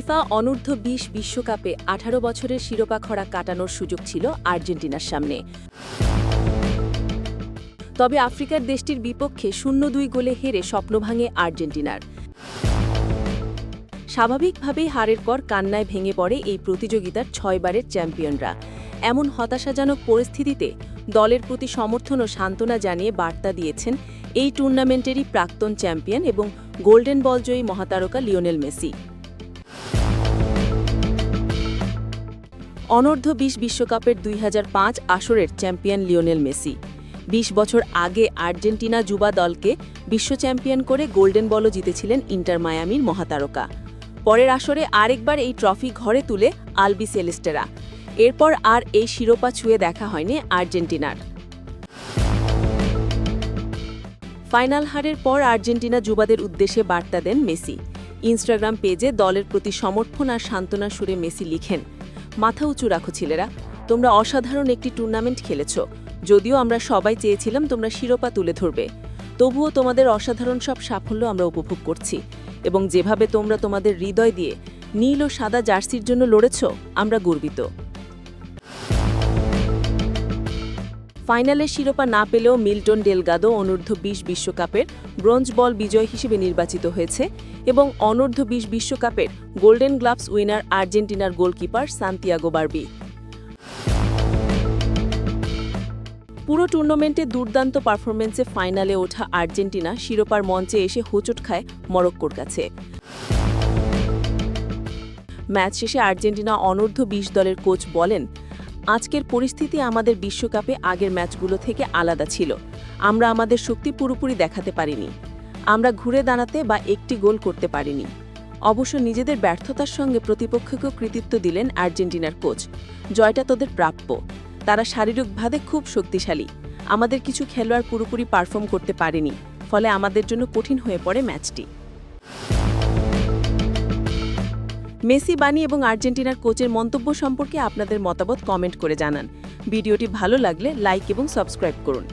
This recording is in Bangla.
ফিফা অনূর্ধ্ব বিশ বিশ্বকাপে আঠারো বছরের শিরোপা খরা কাটানোর সুযোগ ছিল আর্জেন্টিনার সামনে। তবে আফ্রিকার দেশটির বিপক্ষে শূন্য দুই গোলে হেরে স্বপ্ন ভাঙে আর্জেন্টিনার। স্বাভাবিকভাবেই হারের পর কান্নায় ভেঙে পড়ে এই প্রতিযোগিতার ছয়বারের চ্যাম্পিয়নরা। এমন হতাশাজনক পরিস্থিতিতে দলের প্রতি সমর্থন ও সান্ত্বনা জানিয়ে বার্তা দিয়েছেন এই টুর্নামেন্টেরই প্রাক্তন চ্যাম্পিয়ন এবং গোল্ডেন বলজয়ী মহাতারকা লিওনেল মেসি। অনূর্ধ্ব বিশ বিশ্বকাপের দুই হাজার পাঁচ আসরের চ্যাম্পিয়ন লিওনেল মেসি। ২০ বছর আগে আর্জেন্টিনা যুবা দলকে বিশ্ব চ্যাম্পিয়ন করে গোল্ডেন বলও জিতেছিলেন ইন্টার মায়ামির মহাতারকা। পরের আসরে আরেকবার এই ট্রফি ঘরে তুলে আলবি সেলেস্টেরা। এরপর আর এই শিরোপা ছুঁয়ে দেখা হয়নি আর্জেন্টিনার। ফাইনাল হারের পর আর্জেন্টিনা যুবাদের উদ্দেশ্যে বার্তা দেন মেসি। ইনস্টাগ্রাম পেজে দলের প্রতি সমর্থন আর সান্ত্বনা সুরে মেসি লিখেন মাথা উঁচু রাখো ছেলেরা। তোমরা অসাধারণ একটি টুর্নামেন্ট খেলেছ। যদিও আমরা সবাই চেয়েছিলাম তোমরা শিরোপা তুলে ধরবে। তবুও তোমাদের অসাধারণ সব সাফল্য আমরা উপভোগ করছি। এবং যেভাবে তোমরা তোমাদের হৃদয় দিয়ে নীল ও সাদা জার্সির জন্য লড়েছ, আমরা গর্বিত। ফাইনালে শিরোপা না পেলেও মিল্টন ডেলগাদো অনূর্ধ্ব বিশ বিশ্বকাপের ব্রোঞ্জ বল বিজয় হিসেবে নির্বাচিত হয়েছে এবং অনূর্ধ্ব বিশ বিশ্বকাপের গোল্ডেন গ্লাভস উইনার আর্জেন্টিনার গোলকিপার সান্তিয়াগো বার্বি। পুরো টুর্নামেন্টে দুর্দান্ত পারফরমেন্সে ফাইনালে ওঠা আর্জেন্টিনা শিরোপার মঞ্চে এসে হোঁচট খায় মরক্কোর কাছে। ম্যাচ শেষে আর্জেন্টিনা অনূর্ধ্ব বিশ দলের কোচ বলেন আজকের পরিস্থিতি আমাদের বিশ্বকাপে আগের ম্যাচগুলো থেকে আলাদা ছিল। আমরা আমাদের শক্তি পুরোপুরি দেখাতে পারিনি। আমরা ঘুরে দাঁড়াতে বা একটি গোল করতে পারিনি। অবশ্য নিজেদের ব্যর্থতার সঙ্গে প্রতিপক্ষকেও কৃতিত্ব দিলেন আর্জেন্টিনার কোচ। জয়টা তোদের প্রাপ্য। তারা শারীরিকভাবে খুব শক্তিশালী। আমাদের কিছু খেলোয়াড় পুরোপুরি পারফর্ম করতে পারেনি। ফলে আমাদের জন্য কঠিন হয়ে পড়ে ম্যাচটি। মেসি, বানি এবং আর্জেন্টিনার কোচের মন্তব্য সম্পর্কে আপনাদের মতামত কমেন্ট করে জানান। ভিডিওটি ভালো লাগলে লাইক এবং সাবস্ক্রাইব করুন।